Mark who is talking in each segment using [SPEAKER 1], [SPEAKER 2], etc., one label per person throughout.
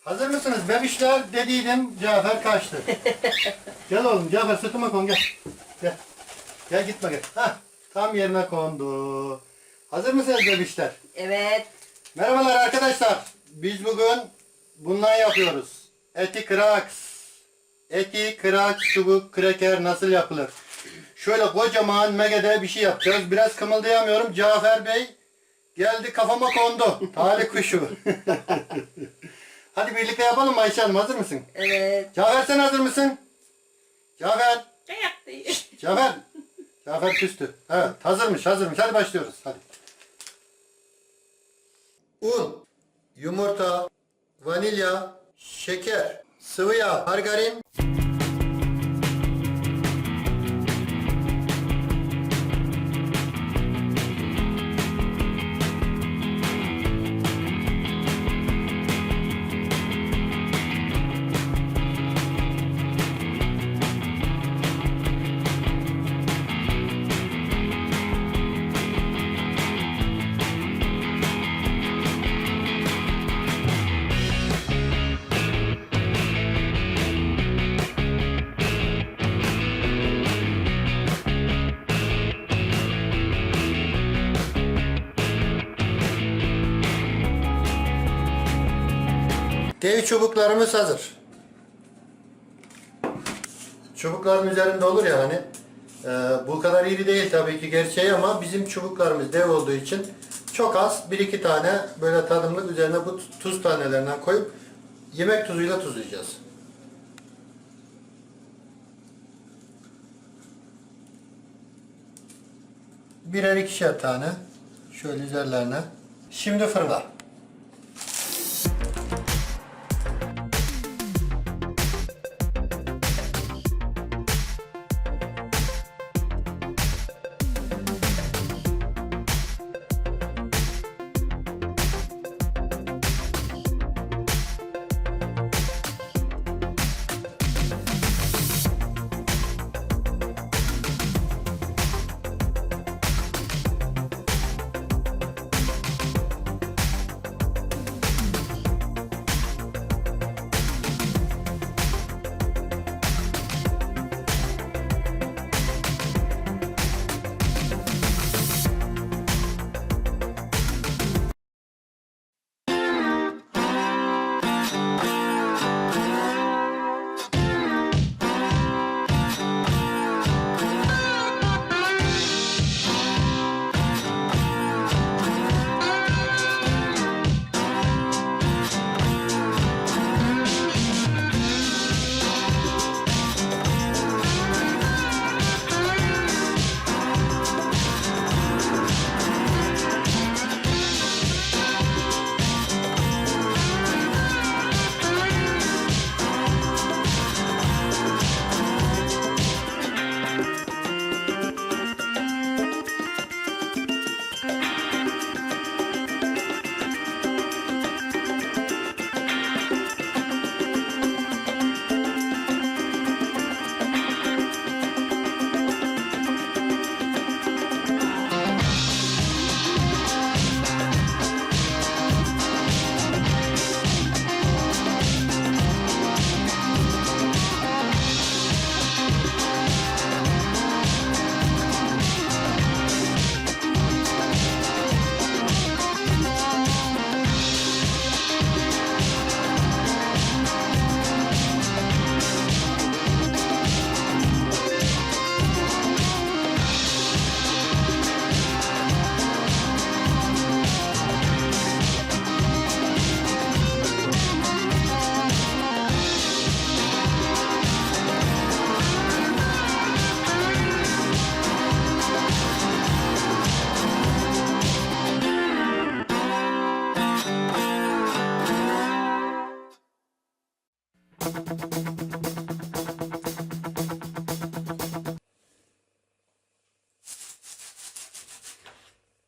[SPEAKER 1] Hazır mısınız bebişler dediydim Cafer kaçtı. gel oğlum Cafer sırtıma kon gel. Gel. Gel gitme gel. Hah, tam yerine kondu. Hazır mısınız bebişler?
[SPEAKER 2] Evet.
[SPEAKER 1] Merhabalar arkadaşlar. Biz bugün bundan yapıyoruz. Eti kraks. Eti kraks çubuk kreker nasıl yapılır? Şöyle kocaman megede bir şey yapacağız. Biraz kımıldayamıyorum. Cafer Bey geldi kafama kondu. Talih kuşu. Hadi birlikte yapalım mı Ayşe Hanım? Hazır mısın?
[SPEAKER 2] Evet.
[SPEAKER 1] Cafer sen hazır mısın? Cafer.
[SPEAKER 2] Dayak değil.
[SPEAKER 1] Cafer. Cafer küstü. Evet hazırmış hazırmış. Hadi başlıyoruz. Hadi. Un, yumurta, vanilya, şeker, sıvı yağ, margarin. Dev çubuklarımız hazır. Çubukların üzerinde olur ya hani. Ee, bu kadar iri değil tabii ki gerçeği ama bizim çubuklarımız dev olduğu için çok az bir iki tane böyle tadımlık üzerine bu tuz tanelerinden koyup yemek tuzuyla tuzlayacağız. Birer ikişer tane şöyle üzerlerine. Şimdi fırına.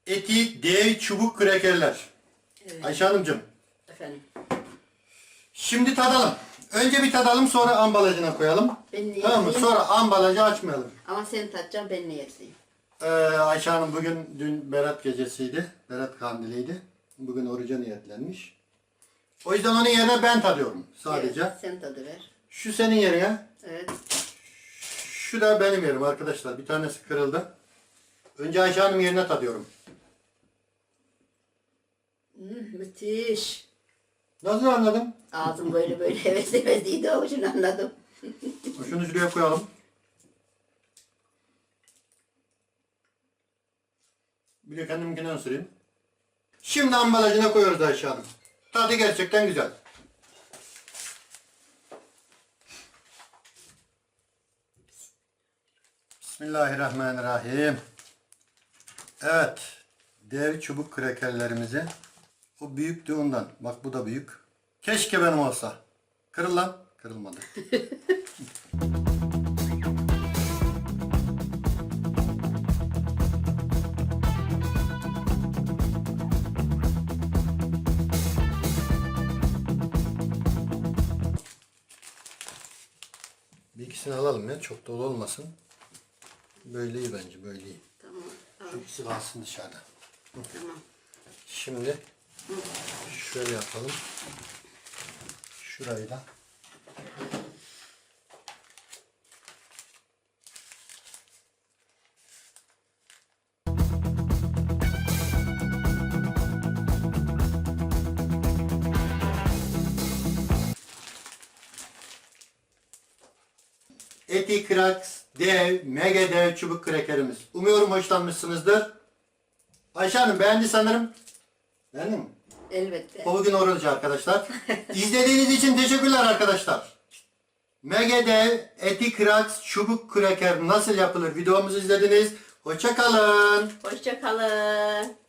[SPEAKER 1] Eti dev çubuk krekerler.
[SPEAKER 2] Evet.
[SPEAKER 1] Ayşe Hanımcığım.
[SPEAKER 2] Efendim.
[SPEAKER 1] Şimdi tadalım. Önce bir tadalım sonra ambalajına koyalım.
[SPEAKER 2] Ben niye
[SPEAKER 1] Tamam mı? Sonra ambalajı açmayalım.
[SPEAKER 2] Ama sen tatacaksın ben ne yeseyim.
[SPEAKER 1] Ee, Ayşe Hanım bugün dün Berat gecesiydi. Berat kandiliydi. Bugün oruca niyetlenmiş. O yüzden onun yerine ben tadıyorum sadece.
[SPEAKER 2] Evet, sen tadı ver.
[SPEAKER 1] Şu senin yerine.
[SPEAKER 2] Evet.
[SPEAKER 1] Şu da benim yerim arkadaşlar. Bir tanesi kırıldı. Önce Ayşe Hanım yerine tadıyorum.
[SPEAKER 2] Hmm, müthiş.
[SPEAKER 1] Nasıl anladın?
[SPEAKER 2] Ağzım böyle böyle heves hevesliydi o için anladım.
[SPEAKER 1] Şunu şuraya koyalım. Bir de kendimkinden süreyim. Şimdi ambalajına koyuyoruz Ayşe Hanım. Tadı gerçekten güzel. Bismillahirrahmanirrahim. Evet. Dev çubuk krekerlerimizi. O büyüktü ondan. Bak bu da büyük. Keşke benim olsa. Kırıl lan. Kırılmadı. Bir ikisini alalım ya. Çok dolu olmasın. Böyle iyi bence. Böyle iyi. İkisi kalsın dışarıda.
[SPEAKER 2] tamam.
[SPEAKER 1] Şimdi şöyle yapalım. Şurayı da. Eti Kraks dev, mega dev çubuk krekerimiz. Umuyorum hoşlanmışsınızdır. Ayşe Hanım beğendi sanırım. Beğendin mi?
[SPEAKER 2] Elbette.
[SPEAKER 1] O bugün oruç arkadaşlar. İzlediğiniz için teşekkürler arkadaşlar. Megedev, eti kraks, çubuk kraker nasıl yapılır videomuzu izlediniz. Hoşça kalın.
[SPEAKER 2] Hoşça kalın.